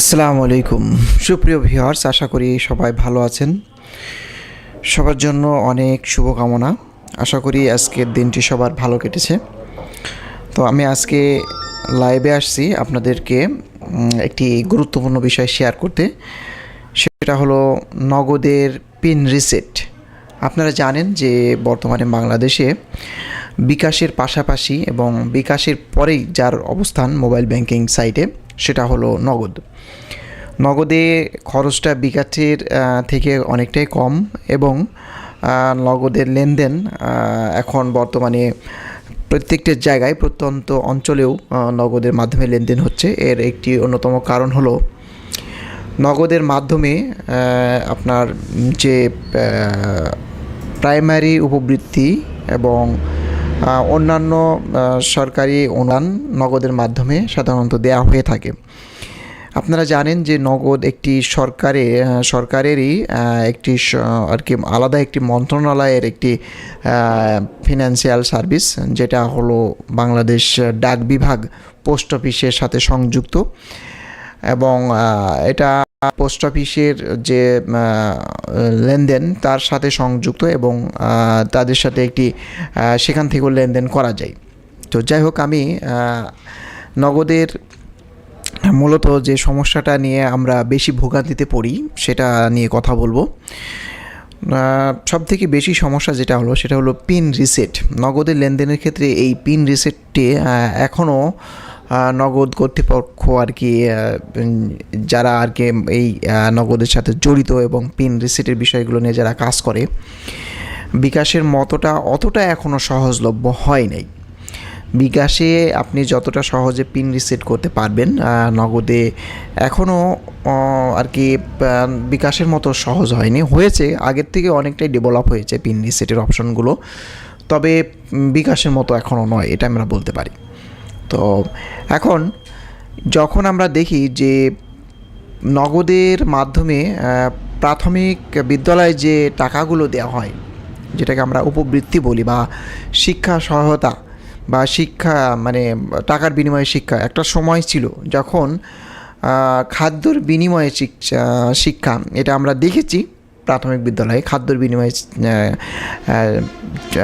আসসালামু আলাইকুম। সুপ্রিয় ভিউয়ার্স, আশা করি সবাই ভালো আছেন। সবার জন্য অনেক শুভকামনা। আশা করি আজকের দিনটি সবার ভালো কেটেছে। তো আমি আজকে লাইভে আসছি আপনাদেরকে একটি গুরুত্বপূর্ণ বিষয় শেয়ার করতে। সেটা হলো নগদের পিন রিসেট আপনারা জানেন যে বর্তমানে বাংলাদেশে বিকাশের পাশাপাশি এবং বিকাশের পরেই যার অবস্থান মোবাইল ব্যাংকিং সাইটে সেটা হলো নগদ। নগদে খরচটা বিকাশের থেকে অনেকটাই কম এবং নগদের লেনদেন এখন বর্তমানে প্রত্যেকটা জায়গায়, প্রত্যন্ত অঞ্চলেও নগদের মাধ্যমে লেনদেন হচ্ছে। এর একটি অন্যতম কারণ হলো নগদের মাধ্যমে আপনার যে প্রাইমারি উপবৃত্তি এবং অন্যান্য সরকারি অনুদান নগদের মাধ্যমে সাধারণত দেওয়া হয়ে থাকে। আপনারা জানেন যে নগদ একটি সরকারে সরকারেরই একটি আর কি আলাদা একটি মন্ত্রণালয়ের একটি ফিনান্সিয়াল সার্ভিস যেটা হলো বাংলাদেশ ডাক বিভাগ পোস্ট অফিসের সাথে সংযুক্ত। এবং এটা পোস্ট অফিসের যে লেনদেন তার সাথে সংযুক্ত এবং তাদের সাথে একটি সেখান থেকেও লেনদেন করা যায়। তো যাই হোক, আমি নগদের মূলত যে সমস্যাটা নিয়ে আমরা বেশি ভোগান্তিতে পড়ি, সেটা নিয়ে কথা বলব। সব থেকে বেশি সমস্যা যেটা হলো, সেটা হলো পিন রিসেট। নগদের লেনদেনের ক্ষেত্রে এই পিন রিসেটটি এখনও নগদ কর্তৃপক্ষ আর কি যারা আর কি এই নগদের সাথে জড়িত এবং পিন রিসেটের বিষয়গুলো নিয়ে যারা কাজ করে, বিকাশের মতোটা অতটা এখনও সহজলভ্য হয় নাই। বিকাশে আপনি যতটা সহজে পিন রিসেট করতে পারবেন নগদে এখনও আর কি বিকাশের মতো সহজ হয়নি। হয়েছে, আগের থেকে অনেকটাই ডেভেলপ হয়েছে পিন রিসেটের অপশনগুলো তবে বিকাশের মতো এখনও নয়, এটা আমরা বলতে পারি। তো এখন যখন আমরা দেখি যে নগদের মাধ্যমে প্রাথমিক বিদ্যালয়ে যে টাকাগুলো দেওয়া হয়, যেটাকে আমরা উপবৃত্তি বলি বা শিক্ষা সহায়তা বা শিক্ষা মানে টাকার বিনিময়ে শিক্ষা, একটা সময় ছিল যখন খাদ্যর বিনিময়ে শিক্ষা, এটা আমরা দেখেছি। প্রাথমিক বিদ্যালয়ে খাদ্যর বিনিময়ে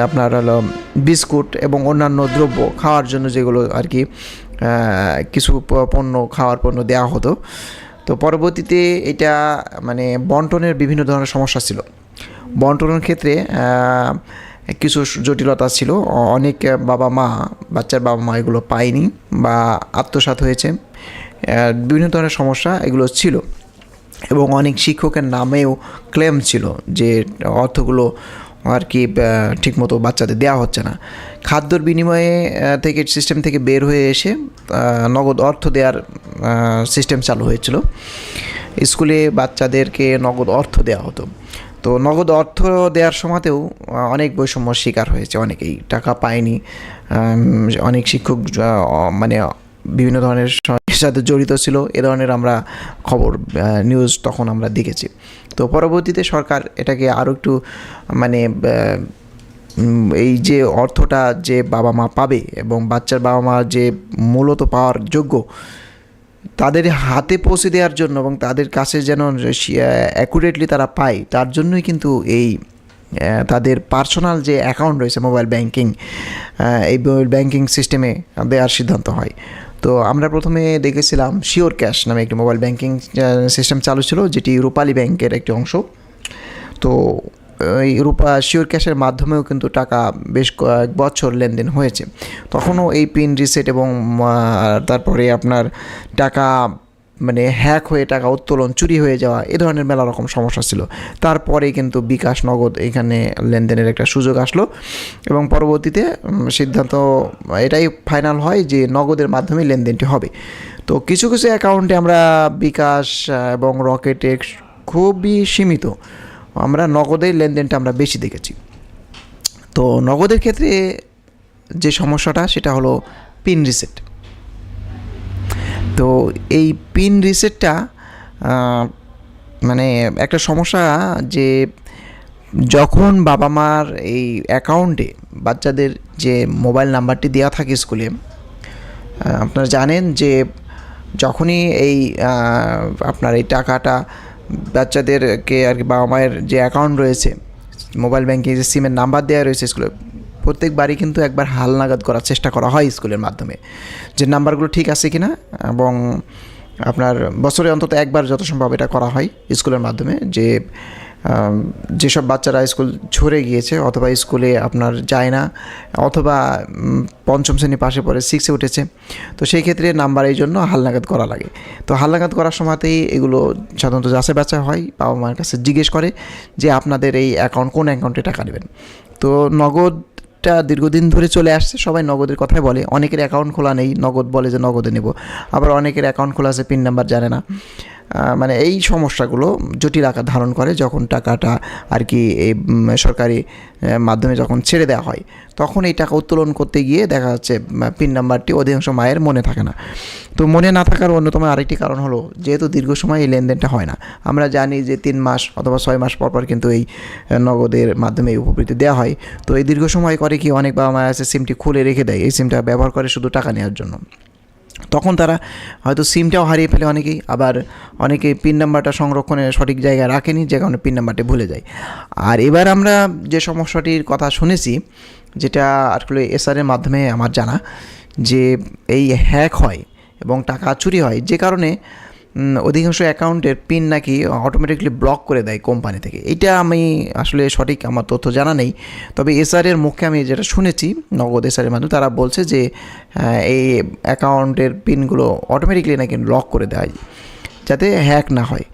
আপনার হলো বিস্কুট এবং অন্যান্য দ্রব্য খাওয়ার জন্য যেগুলো আর কি কিছু পণ্য, খাওয়ার পণ্য দেওয়া হতো। তো পরবর্তীতে এটা মানে বন্টনের বিভিন্ন ধরনের সমস্যা ছিল। বন্টনের ক্ষেত্রে কিছু জটিলতা ছিল। অনেক বাবা মা, বাচ্চার বাবা মা এগুলো পায়নি বা আত্মসাৎ হয়েছে। বিভিন্ন ধরনের সমস্যা এগুলো ছিল। এবং অনেক শিক্ষকের নামেও ক্লেম ছিল যে অর্থগুলো আর কি ঠিকমতো বাচ্চাদের দেওয়া হচ্ছে না। খাদ্যর বিনিময়ে থেকে সিস্টেম থেকে বের হয়ে এসে নগদ অর্থ দেওয়ার সিস্টেম চালু হয়েছিল। স্কুলে বাচ্চাদেরকে নগদ অর্থ দেওয়া হতো। তো নগদ অর্থ দেওয়ার সময়তেও অনেক বৈষম্য শিকার হয়েছে অনেকেই। টাকা পায়নি অনেক শিক্ষক মানে বিভিন্ন ধরনের সাথে জড়িত ছিল, এ ধরনের আমরা খবর নিউজ তখন আমরা দেখেছি। তো পরবর্তীতে সরকার এটাকে আরও একটু মানে এই যে অর্থটা যে বাবা মা পাবে এবং বাচ্চার বাবা মা যে মূলত পাওয়ার যোগ্য, তাদের হাতে পৌঁছে দেওয়ার জন্য এবং তাদের কাছে যেন অ্যাকুরেটলি তারা পায়, তার জন্যই কিন্তু এই তাদের পার্সোনাল যে অ্যাকাউন্ট রয়েছে মোবাইল ব্যাংকিং এই মোবাইল ব্যাংকিং সিস্টেমে দেওয়ার সিদ্ধান্ত হয়। তো আমরা প্রথমে দেখেছিলাম শিওর ক্যাশ নামে একটি মোবাইল ব্যাংকিং সিস্টেম চালু ছিল, যেটি রূপালী ব্যাংকের একটি অংশ। তো, এই রূপা শিওর ক্যাশের মাধ্যমেও কিন্তু টাকা বেশ কয়েক বছর লেনদেন হয়েছে। তখনও এই পিন রিসেট এবং তারপরে আপনার টাকা মানে হ্যাক হয়ে টাকা উত্তোলন, চুরি হয়ে যাওয়া, এ ধরনের মেলা রকম সমস্যা ছিল। তারপরে কিন্তু বিকাশ নগদ এখানে লেনদেনের একটা সুযোগ আসলো এবং পরবর্তীতে সিদ্ধান্ত, এটাই ফাইনাল হয় যে নগদের মাধ্যমে লেনদেনটি হবে। তো কিছু কিছু অ্যাকাউন্টে আমরা বিকাশ এবং রকেটে খুবই সীমিত। আমরা নগদের লেনদেনটা আমরা বেশি দেখেছি। তো নগদের ক্ষেত্রে যে সমস্যাটা, সেটা হলো পিন রিসেট তো এই পিন রিসেটটা মানে একটা সমস্যা যে যখন বাবা মার এই অ্যাকাউন্টে বাচ্চাদের যে মোবাইল নাম্বারটি দেওয়া থাকে স্কুলে আপনারা জানেন যে যখনই এই আপনার এই টাকাটা বাচ্চাদেরকে আর কি বাবা মায়ের যে অ্যাকাউন্ট রয়েছে মোবাইল ব্যাঙ্কিং যে সিমের নাম্বার দেওয়া রয়েছে স্কুলে প্রত্যেকবারই কিন্তু একবার হালনাগাদ করার চেষ্টা করা হয় স্কুলের মাধ্যমে। যে নাম্বারগুলো ঠিক আছে কিনা এবং আপনার বছরে অন্তত একবার যত সম্ভব এটা করা হয় স্কুলের মাধ্যমে। যে যেসব বাচ্চারা স্কুল ঝরে গিয়েছে অথবা স্কুলে আপনার যায় না অথবা পঞ্চম শ্রেণি পাশে পড়ে সিক্সে উঠেছে, তো সেই ক্ষেত্রে নাম্বার এই জন্য হালনাগাদ করা লাগে। তো হালনাগাদ করার সময়তেই এগুলো সাধারণত যাচাই বাচ্চা হয়, বাবা মায়ের কাছে জিজ্ঞেস করে যে আপনাদের এই অ্যাকাউন্ট কোন অ্যাকাউন্টে টাকা নেবেন। তো নগদটা দীর্ঘদিন ধরে চলে আসছে, সবাই নগদের কথাই বলে। অনেকের অ্যাকাউন্ট খোলা নেই, নগদ বলে যে নগদে নেব। আবার অনেকের অ্যাকাউন্ট খোলা আছে পিন নাম্বার জানে না। মানে এই সমস্যাগুলো জটিল আকার ধারণ করে যখন টাকাটা আর কি এই সরকারি মাধ্যমে যখন ছেড়ে দেওয়া হয়, তখন এই টাকা উত্তোলন করতে গিয়ে দেখা যাচ্ছে পিন নাম্বারটি অধিকাংশ মায়ের মনে থাকে না। তো মনে না থাকার অন্যতম আরেকটি কারণ হলো, যেহেতু দীর্ঘ সময় এই লেনদেনটা হয় না, আমরা জানি যে তিন মাস অথবা ছয় মাস পর পর কিন্তু এই নগদের মাধ্যমে এই উপবৃত্তি দেওয়া হয়। তো এই দীর্ঘ সময় করে কি অনেক বাবা মায়ের আছে, সিমটি খুলে রেখে দেয়, এই সিমটা ব্যবহার করে শুধু টাকা নেওয়ার জন্য। তখন তারা হয়তো সিমটাও হারিয়ে ফেলে অনেকেই, আবার অনেকে পিন নাম্বারটা সংরক্ষণে সঠিক জায়গায় রাখেনি, যে কারণে পিন নাম্বারটি ভুলে যায়। আর এবার আমরা যে সমস্যাটির কথা শুনেছি, যেটা আসলে এসআরের মাধ্যমে আমার জানা, যে এই হ্যাক হয় এবং টাকা চুরি হয়, যে কারণে অধিকাংশ অ্যাকাউন্টের পিন নাকি অটোমেটিকলি ব্লক করে দেয় কোম্পানি থেকে। এটা আমি আসলে সঠিক আমার তথ্য জানা নেই। তবে এসআরের মুখে আমি যেটা শুনেছি, নগদ এসআরের মাধ্যমে, তারা বলছে যে এই অ্যাকাউন্টের পিনগুলো অটোমেটিকলি নাকি লক করে দেয়, যাতে হ্যাক না হয়।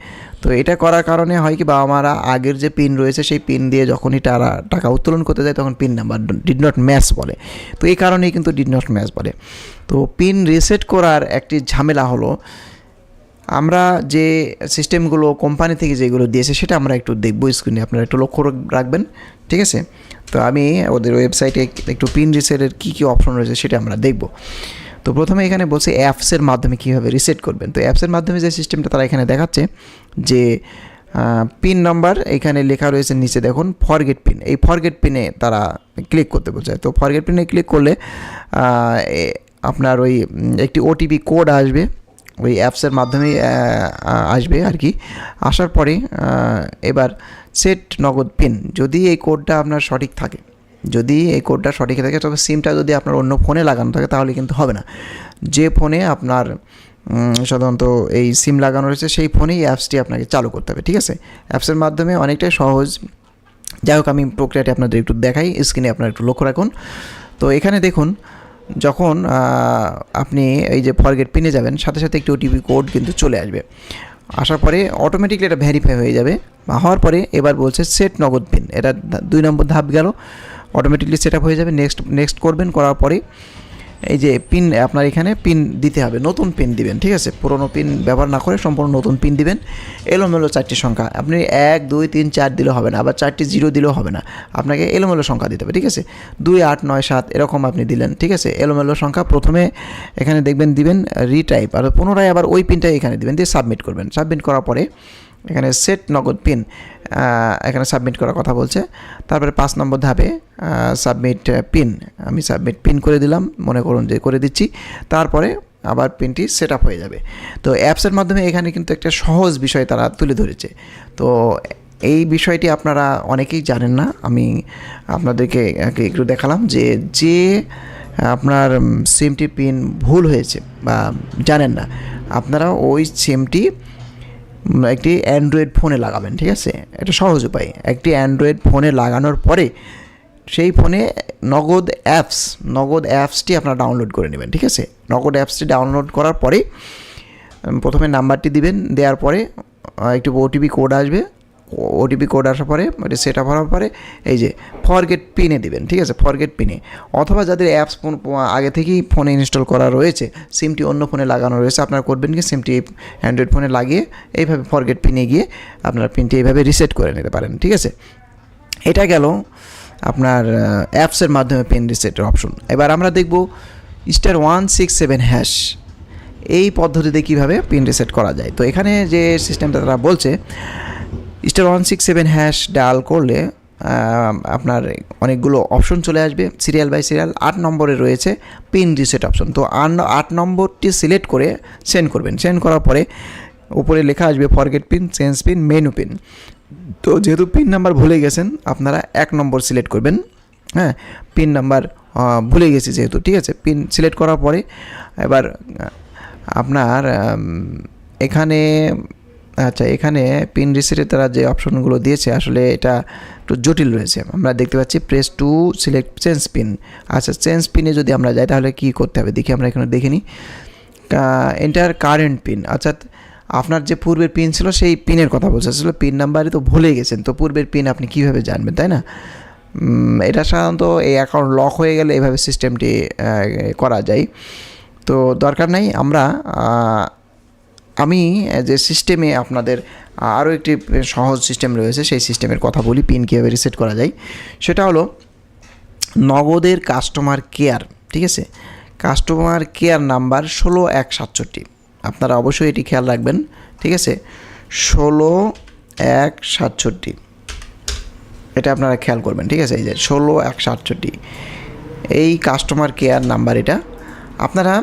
তো এটা করার কারণে হয় কি বাবা মারা আগের যে পিন রয়েছে, সেই পিন দিয়ে যখনই তারা টাকা উত্তোলন করতে যায়, তখন PIN number did not match বলে। তো এই কারণেই কিন্তু ডিড নট ম্যাচ বলে। তো পিন রিসেট করার একটি ঝামেলা হলো আমরা যে সিস্টেমগুলো কোম্পানি থেকে যেগুলো দিয়েছে সেটা আমরা একটু দেখব স্ক্রিনে আপনারা একটু লক্ষ্য রাখবেন, ঠিক আছে? তো আমি ওদের ওয়েবসাইটে একটু পিন রিসেটের কী কী অপশন রয়েছে সেটা আমরা দেখব। তো প্রথমে এখানে বলছে অ্যাপসের মাধ্যমে কীভাবে রিসেট করবেন। তো অ্যাপসের মাধ্যমে যে সিস্টেমটা তারা এখানে দেখাচ্ছে, যে পিন নাম্বার এখানে লেখা রয়েছে নিচে দেখুন ফরগেট পিন এই ফরগেট পিনে তারা ক্লিক করতে বলছে। তো ফরগেট পিনে ক্লিক করলে আপনার ওই একটি ওটিপি কোড আসবে। ওই অ্যাপসের মাধ্যমেই আসবে আর কি। আসার পরে এবার সেট নগদ পিন যদি এই কোডটা আপনার সঠিক থাকে। যদি এই কোডটা সঠিক থাকে, তবে সিমটা যদি আপনার অন্য ফোনে লাগানো থাকে, তাহলে কিন্তু হবে না। যে ফোনে আপনার সাধারণত এই সিম লাগানো রয়েছে, সেই ফোনেই অ্যাপসটি আপনাকে চালু করতে হবে, ঠিক আছে? অ্যাপসের মাধ্যমে অনেকটাই সহজ। যাই হোক, আমি প্রক্রিয়াটি আপনাদের একটু দেখাই স্ক্রিনে আপনারা একটু লক্ষ্য রাখুন। তো এখানে দেখুন যখন আপনি এই যে ফরগেট পিনে যাবেন, সাথে সাথে একটি ওটিপি কোড কিন্তু চলে আসবে। আসার পরে অটোমেটিকলি এটা ভেরিফাই হয়ে যাবে। হওয়ার পরে এবার বলছে সেট নগদ পিন এটা দুই নম্বর ধাপ গেল। অটোমেটিকলি সেট হয়ে যাবে। নেক্সট নেক্সট করবেন, করার পরে এই যে পিন আপনার এখানে পিন দিতে হবে, নতুন পিন দিবেন, ঠিক আছে? পুরনো পিন ব্যবহার না করে সম্পূর্ণ নতুন পিন দিবেন। এলোমেলো চারটি সংখ্যা, আপনি এক, দুই, তিন, চার দিলেও হবে না, আবার চারটি জিরো দিলেও হবে না, আপনাকে এলোমেলো সংখ্যা দিতে হবে, ঠিক আছে? দুই, আট, নয়, সাত, এরকম আপনি দিলেন, ঠিক আছে? এলোমেলো সংখ্যা প্রথমে এখানে দেখবেন, দিবেন রিটাইপ আর পুনরায় আবার ওই পিনটাই এখানে দিবেন, দিয়ে সাবমিট করবেন। সাবমিট করার পরে এখানে সেট নগদ পিন এখানে সাবমিট করার কথা বলছে। তারপরে পাঁচ নম্বর ধাপে সাবমিট পিন আমি সাবমিট পিন করে দিলাম, মনে করুন যে করে দিচ্ছি। তারপরে আবার পিনটি সেট আপ হয়ে যাবে। তো অ্যাপসের মাধ্যমে এখানে কিন্তু একটা সহজ বিষয় তারা তুলে ধরেছে। তো এই বিষয়টি আপনারা অনেকেই জানেন না। আমি আপনাদেরকে একটু দেখালাম যে যে আপনার সিমটি পিন ভুল হয়েছে বা জানেন না, আপনারা ওই সিমটি একটি অ্যান্ড্রয়েড ফোনে লাগাবেন, ঠিক আছে? এটা সহজ উপায়। একটি অ্যান্ড্রয়েড ফোনে লাগানোর পরে সেই ফোনে নগদ অ্যাপস, নগদ অ্যাপসটি আপনারা ডাউনলোড করে নেবেন, ঠিক আছে? নগদ অ্যাপসটি ডাউনলোড করার পরে প্রথমে নাম্বারটি দিবেন, দেওয়ার পরে একটু ওটিপি কোড আসবে ওটিপি কোড আসার পরে ওটা সেট আপ হওয়ার পরে, এই যে ফরগেট পিনে দিবেন, ঠিক আছে? ফরগেট পিনে অথবা যাদের অ্যাপস ফোন আগে থেকেই ফোনে ইনস্টল করা রয়েছে সিমটি অন্য ফোনে লাগানো রয়েছে, আপনারা করবেন কি সিমটি অ্যান্ড্রয়েড ফোনে লাগিয়ে, এইভাবে ফরগেট পিনে গিয়ে আপনার পিনটি এইভাবে রিসেট করে নিতে পারেন, ঠিক আছে? এটা গেল আপনার অ্যাপসের মাধ্যমে পিন রিসেটের অপশন এবার আমরা দেখব star one six seven hash এই পদ্ধতিতে কীভাবে পিন রিসেট করা যায়? তো এখানে যে সিস্টেমটা তারা বলছে star one six seven hash dial করলে আপনার অনেকগুলো অপশন চলে আসবে সিরিয়াল বাই সিরিয়াল আট নম্বরে রয়েছে পিন রিসেট অপশন তো আট নম্বরটি সিলেক্ট করে সেন্ড করবেন। সেন্ড করার পরে উপরে লেখা আসবে forget PIN change PIN menu PIN তো যেহেতু পিন নাম্বার ভুলে গেছেন, আপনারা এক নম্বর সিলেক্ট করবেন। হ্যাঁ পিন নাম্বার ভুলে গেছি যেহেতু, ঠিক আছে? পিন সিলেক্ট করার পরে, এবার আপনার এখানে আচ্ছা এখানে পিন রিসিটে তারা যে অপশনগুলো দিয়েছে, আসলে এটা একটু জটিল রয়েছে। আমরা দেখতে পাচ্ছি press to select change PIN আচ্ছা চেঞ্জ পিনে যদি আমরা যাই, তাহলে কী করতে হবে? দেখি, আমরা এখানে দেখে নিই এন্টার কারেন্ট পিন অর্থাৎ আপনার যে পূর্বের পিন ছিল, সেই পিনের কথা বলছে। আসলে পিন নাম্বারই তো ভুলে গেছেন, তো পূর্বের পিন আপনি কীভাবে জানবেন, তাই না? এটা সাধারণত এই অ্যাকাউন্ট লক হয়ে গেলে এইভাবে সিস্টেমটি করা যায়। তো দরকার নাই, আমরা আমি যে সিস্টেমে আপনাদের আরও একটি সহজ সিস্টেম রয়েছে, সেই সিস্টেমের কথা বলি পিন কীভাবে রিসেট করা যায়। সেটা হলো, নগদের কাস্টমার কেয়ার ঠিক আছে? কাস্টমার কেয়ার নাম্বার ষোলো এক সাতষট্টি। আপনারা অবশ্যই এটি খেয়াল রাখবেন, ঠিক আছে? ষোলো এক সাতষট্টি। এটা আপনারা খেয়াল করবেন, ঠিক আছে? এই যে ষোলো এক সাতষট্টি। এই কাস্টমার কেয়ার নাম্বার এটা। আপনারা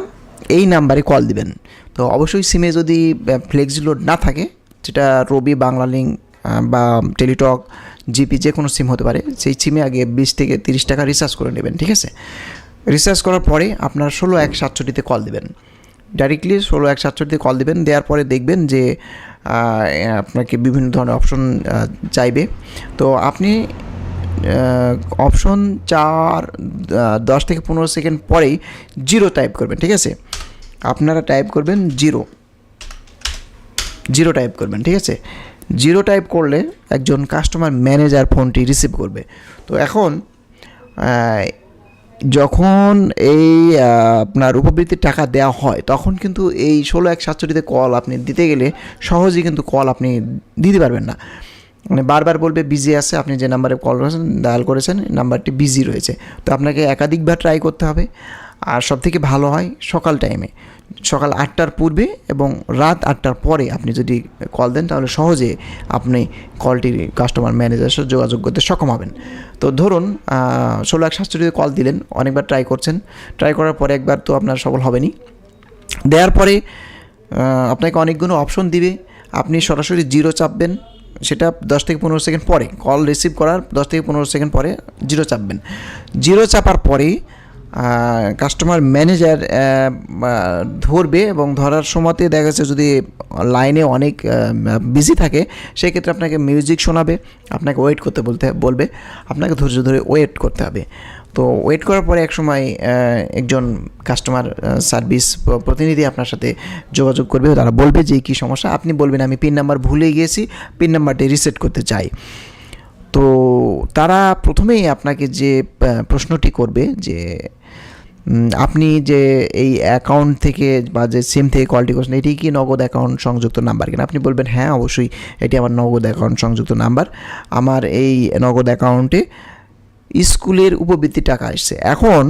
এই নাম্বারে কল দিবেন। তো অবশ্যই সিমে যদি ফ্লেক্সি লোড না থাকে, যেটা রবি বাংলা লিঙ্ক বা টেলিটক, জিপি যে কোনো সিম হতে পারে, সেই সিমে আগে বিশ থেকে তিরিশ টাকা রিচার্জ করে নেবেন, ঠিক আছে? রিচার্জ করার পরে আপনার ষোলো এক সাতষট্টিতে কল দিবেন। ডাইরেক্টলি ষোলো এক সাতষট্টিতে কল দেবেন, দেওয়ার পরে দেখবেন যে আপনাকে বিভিন্ন ধরনের অপশন চাইবে। তো আপনি অপশন চার দশ থেকে পনেরো সেকেন্ড পরেই জিরো টাইপ করবেন, ঠিক আছে? আপনারা টাইপ করবেন জিরো জিরো টাইপ করবেন, ঠিক আছে? জিরো টাইপ করলে একজন কাস্টমার ম্যানেজার ফোনটি রিসিভ করবে। তো এখন যখন এই আপনার উপবৃত্তির টাকা দেওয়া হয়, তখন কিন্তু এই ষোলো এক সাতষট্টিতে কল আপনি দিতে গেলে সহজেই কিন্তু কল আপনি দিতে পারবেন না। মানে বারবার বলবে বিজি আছে, আপনি যে নাম্বারে কল করেছেন ডায়াল করেছেন নাম্বারটি বিজি রয়েছে। তো আপনাকে একাধিকবার ট্রাই করতে হবে। আর সব থেকে ভালো হয় সকাল টাইমে সকাল আটটার পূর্বে এবং রাত আটটার পরে আপনি যদি কল দেন, তাহলে সহজে আপনি কলটির কাস্টমার ম্যানেজারের সাথে যোগাযোগ করতে সক্ষম হবেন। তো ধরুন ষোলো এক সাতষট্টিতে কল দিলেন, অনেকবার ট্রাই করছেন। ট্রাই করার পরে একবার তো আপনার সফল হবেনি দেওয়ার পরে আপনাকে অনেকগুলো অপশন দিবে। আপনি সরাসরি জিরো চাপবেন সেটা দশ থেকে পনেরো সেকেন্ড পরে। কল রিসিভ করার দশ থেকে পনেরো সেকেন্ড পরে জিরো চাপবেন জিরো চাপার পরেই কাস্টমার ম্যানেজার ধরবে এবং ধরার সময়তে দেখা যাচ্ছে যদি লাইনে অনেক বিজি থাকে, সেক্ষেত্রে আপনাকে মিউজিক শোনাবে, আপনাকে ওয়েট করতে বলতে, বলবে, আপনাকে ধৈর্য ধরে ওয়েট করতে হবে। তো ওয়েট করার পরে এক সময় একজন কাস্টমার সার্ভিস প্রতিনিধি আপনার সাথে যোগাযোগ করবে, তারা বলবে যে কী সমস্যা? আপনি বলবেন, আমি পিন নাম্বার ভুলে গিয়েছি পিন নাম্বারটি রিসেট করতে চাই। তো তারা প্রথমেই আপনাকে যে প্রশ্নটি করবে যে আপনি যে এই অ্যাকাউন্ট থেকে বা যে সিম থেকে কলটি করছেন, এটি কি নগদ অ্যাকাউন্ট সংযুক্ত নাম্বার কিনা? আপনি বলবেন হ্যাঁ অবশ্যই, এটি আমার নগদ অ্যাকাউন্ট সংযুক্ত নাম্বার আমার এই নগদ অ্যাকাউন্টে স্কুলের উপবৃত্তি টাকা আসছে। এখন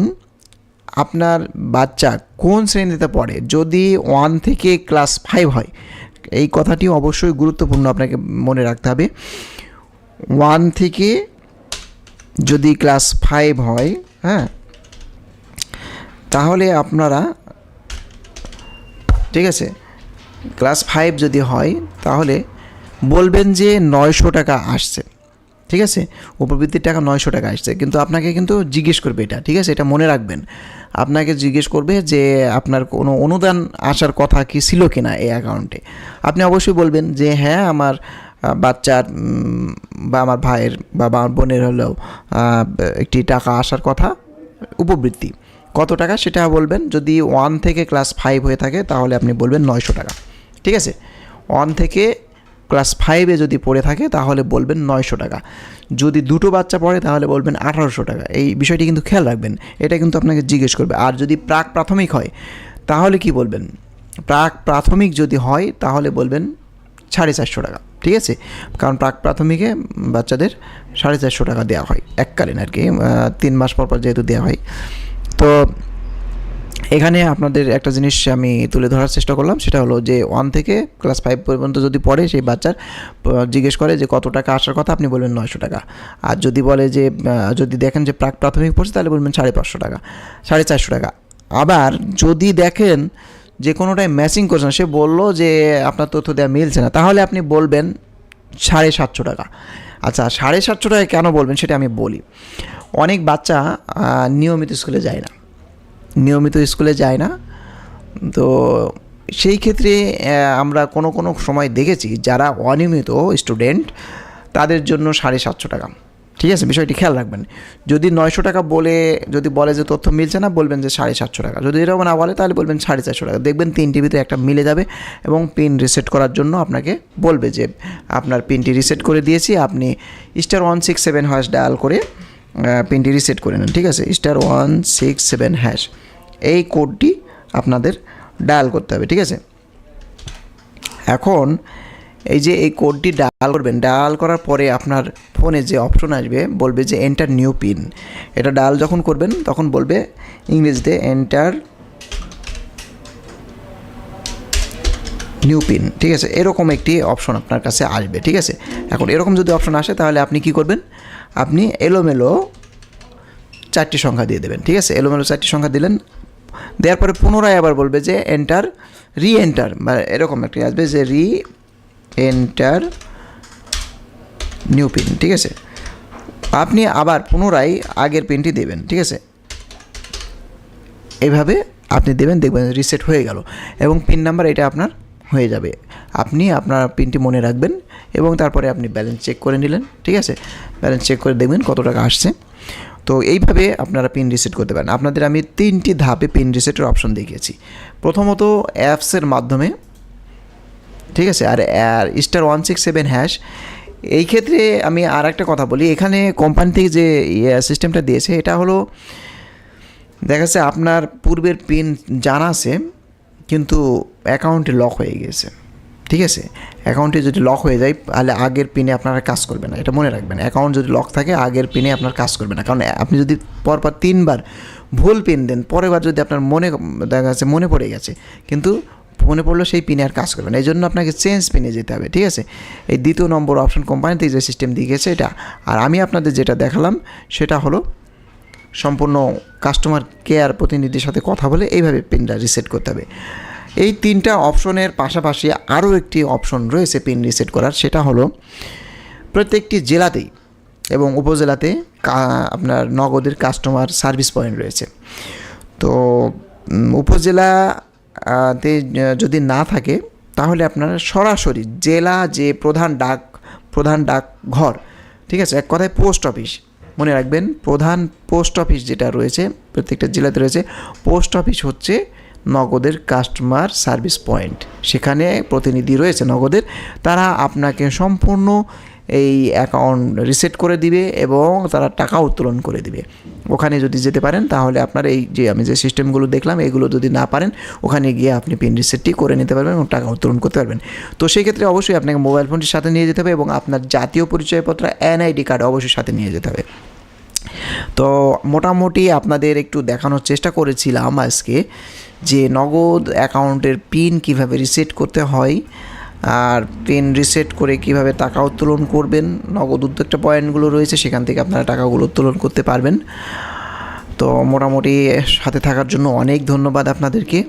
আপনার বাচ্চা কোন শ্রেণীতে পড়ে? যদি ওয়ান থেকে ক্লাস ফাইভ হয়, এই কথাটি অবশ্যই গুরুত্বপূর্ণ আপনাকে মনে রাখতে হবে। ওয়ান থেকে যদি ক্লাস ফাইভ হয় হ্যাঁ তাহলে আপনারা, ঠিক আছে, ক্লাস ফাইভ যদি হয়, তাহলে বলবেন যে নয়শো টাকা আসছে, ঠিক আছে? উপবৃত্তির টাকা নয়শো টাকা আসছে, কিন্তু আপনাকে কিন্তু জিজ্ঞেস করবে এটা, ঠিক আছে? এটা মনে রাখবেন। আপনাকে জিজ্ঞেস করবে যে আপনার কোনো অনুদান আসার কথা কি ছিল কি না এই অ্যাকাউন্টে আপনি অবশ্যই বলবেন যে হ্যাঁ আমার বাচ্চার বা আমার ভাইয়ের বা আমার বোনের হলেও একটি টাকা আসার কথা, উপবৃত্তি। কত টাকা সেটা বলবেন। যদি ওয়ান থেকে ক্লাস ফাইভ হয়ে থাকে, তাহলে আপনি বলবেন নয়শো টাকা। ঠিক আছে? ওয়ান থেকে ক্লাস ফাইভে যদি পড়ে থাকে, তাহলে বলবেন নয়শো টাকা। যদি দুটো বাচ্চা পড়ে, তাহলে বলবেন আঠারোশো টাকা। এই বিষয়টি কিন্তু খেয়াল রাখবেন। এটা কিন্তু আপনাকে জিজ্ঞেস করবে। আর যদি প্রাক প্রাথমিক হয়, তাহলে কি বলবেন? প্রাক প্রাথমিক যদি হয়, তাহলে বলবেন সাড়ে চারশো টাকা। ঠিক আছে? কারণ প্রাক প্রাথমিকে বাচ্চাদের সাড়ে চারশো টাকা দেওয়া হয় এককালীন আর কি। তিন মাস পর পর যেহেতু দেওয়া হয়। তো এখানে আপনাদের একটা জিনিস আমি তুলে ধরার চেষ্টা করলাম, সেটা হলো যে ওয়ান থেকে ক্লাস ফাইভ পর্যন্ত যদি পড়ে সেই বাচ্চার জিজ্ঞেস করে যে কত টাকা আসার কথা, আপনি বলবেন নয়শো টাকা। আর যদি বলে যে যদি দেখেন যে প্রাক প্রাথমিক পড়ছে, তাহলে বলবেন সাড়ে পাঁচশো টাকা, সাড়ে চারশো টাকা। আবার যদি দেখেন যে কোনোটাই ম্যাচিং করছে না সে বলল যে আপনার তথ্য দেওয়া মিলছে না, তাহলে আপনি বলবেন সাড়ে সাতশো টাকা। আচ্ছা সাড়ে সাতশো টাকা কেন বলবেন সেটা আমি বলি। অনেক বাচ্চা নিয়মিত স্কুলে যায় না। নিয়মিত স্কুলে যায় না। তো সেই ক্ষেত্রে আমরা কোনো কোনো সময় দেখেছি যারা অনিয়মিত স্টুডেন্ট, তাদের জন্য সাড়ে সাতশো টাকা। ঠিক আছে? বিষয়টি খেয়াল রাখবেন। যদি নয়শো টাকা বলে, যদি বলে যে তথ্য মিলছে না, বলবেন যে সাড়ে সাতশো টাকা। যদি এরকম না বলে, তাহলে বলবেন সাড়ে চারশো টাকা। দেখবেন তিনটি ভিতরে একটা মিলে যাবে এবং পিন রিসেট করার জন্য আপনাকে বলবে যে, আপনার পিনটি রিসেট করে দিয়েছি, আপনি star one six seven hash dial করে পিনটি রিসেট করে নেন, ঠিক আছে? Star one six seven hash এই কোডটি আপনাদের ডায়াল করতে হবে, ঠিক আছে? এখন এই যে এই কোডটি ডায়াল করবেন ডায়াল করার পরে আপনার ফোনে যে অপশন আসবে, বলবে যে এন্টার নিউ পিন এটা ডায়াল যখন করবেন, তখন বলবে ইংরেজিতে এন্টার নিউ পিন ঠিক আছে? এরকম একটি অপশন আপনার কাছে আসবে, ঠিক আছে? এখন এরকম যদি অপশন আসে, তাহলে আপনি কি করবেন? আপনি এলোমেলো চারটি সংখ্যা দিয়ে দেবেন, ঠিক আছে? এলোমেলো চারটি সংখ্যা দিলেন, দেওয়ার পরে পুনরায় আবার বলবে যে এন্টার রি এন্টার বা এরকম একটি আসবে যে রি এন্টার নিউ পিন ঠিক আছে? আপনি আবার পুনরায় আগের পিনটি দেবেন, ঠিক আছে? এইভাবে আপনি দেবেন, দেখবেন রিসেট হয়ে গেল। এবং পিন নাম্বার এটা আপনার হয়ে যাবে। আপনি আপনার পিনটি মনে রাখবেন এবং তারপরে আপনি ব্যালেন্স চেক করে নিলেন, ঠিক আছে? ব্যালেন্স চেক করে দেখবেন কত টাকা আসছে। তো এইভাবে আপনারা পিন রিসেট করতে পারেন। আপনাদের আমি তিনটি ধাপে পিন রিসেটের অপশন দেখিয়েছি। প্রথমত অ্যাপসের মাধ্যমে, ঠিক আছে? আর star one six seven hash এই ক্ষেত্রে আমি আর একটা কথা বলি, এখানে কোম্পানি থেকে যে সিস্টেমটা দিয়েছে, এটা হলো, দেখা যাচ্ছে আপনার পূর্বের পিন জানা আছে, কিন্তু অ্যাকাউন্টে লক হয়ে গিয়েছে ঠিক আছে? অ্যাকাউন্টে যদি লক হয়ে যায়, তাহলে আগের পিনে আপনারা কাজ করবে না। এটা মনে রাখবেন। অ্যাকাউন্ট যদি লক থাকে, আগের পিনে আপনার কাজ করবে না। কারণ আপনি যদি পরপর তিনবার ভুল পিন দেন পরের বার যদি আপনার মনে দেখা যাচ্ছে, মনে পড়ে গেছে, কিন্তু মনে পড়ল সেই পিনে আর কাজ করবে না। এই জন্য আপনাকে চেঞ্জ পিনে যেতে হবে, ঠিক আছে? এই দ্বিতীয় নম্বর অপশন কোম্পানি থেকে যে সিস্টেম দিয়ে গেছে এটা। আর আমি আপনাদের যেটা দেখালাম, সেটা হলো সম্পূর্ণ কাস্টমার কেয়ার প্রতিনিধির সাথে কথা বলে এইভাবে পিনটা রিসেট করতে হবে। এই তিনটা অপশনের পাশাপাশি আরও একটি অপশন রয়েছে পিন রিসেট করার সেটা হলো প্রত্যেকটি জেলাতেই এবং উপজেলাতে আপনার নগদের কাস্টমার সার্ভিস পয়েন্ট রয়েছে। তো উম, উপজেলা তে যদি না থাকে তাহলে আপনারা সরাসরি জেলা যে প্রধান ডাক প্রধান ডাক ঘর ঠিক আছে এক কথায় পোস্ট অফিস মনে রাখবেন প্রধান পোস্ট অফিস যেটা রয়েছে প্রত্যেকটা জেলাতে রয়েছে পোস্ট অফিস হচ্ছে নগদের কাস্টমার সার্ভিস পয়েন্ট সেখানে প্রতিনিধি রয়েছে নগদের। তারা আপনাকে সম্পূর্ণ এই অ্যাকাউন্ট রিসেট করে দিবে এবং তারা টাকা উত্তোলন করে দিবে। ওখানে যদি যেতে পারেন, তাহলে আপনার এই যে আমি যে সিস্টেমগুলো দেখলাম, এগুলো যদি না পারেন, ওখানে গিয়ে আপনি পিন রিসেটটি করে নিতে পারবেন এবং টাকা উত্তোলন করতে পারবেন। তো সেই ক্ষেত্রে অবশ্যই আপনাকে মোবাইল ফোনটির সাথে নিয়ে যেতে হবে এবং আপনার জাতীয় পরিচয়পত্র এনআইডি কার্ড অবশ্যই সাথে নিয়ে যেতে হবে। তো মোটামুটি আপনাদের একটু দেখানোর চেষ্টা করেছিলাম আজকে। যে নগদ অ্যাকাউন্টের পিন কীভাবে রিসেট করতে হয় আর পিন রিসেট করে কীভাবে টাকা উত্তোলন করবেন, নগদ উদ্যোগটা পয়েন্টগুলো রয়েছে, সেখান থেকে আপনারা টাকাগুলো উত্তোলন করতে পারবেন। তো মোটামুটি সাথে থাকার জন্য অনেক ধন্যবাদ আপনাদেরকে।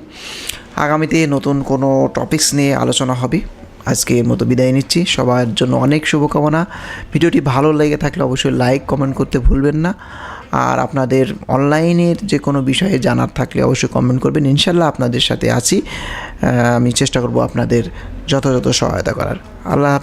আগামীতে নতুন কোনো টপিকস নিয়ে আলোচনা হবে। আজকে এর মতো বিদায় নিচ্ছি। সবার জন্য অনেক শুভকামনা। ভিডিওটি ভালো লেগে থাকলে অবশ্যই লাইক কমেন্ট করতে ভুলবেন না। আর আপনাদের অনলাইনের যে কোনো বিষয়ে জানার থাকলে অবশ্যই কমেন্ট করবেন। ইনশাল্লাহ আপনাদের সাথে আছি। আমি চেষ্টা করব আপনাদের যথাযথ সহায়তা করার। আল্লাহ হাফিজ।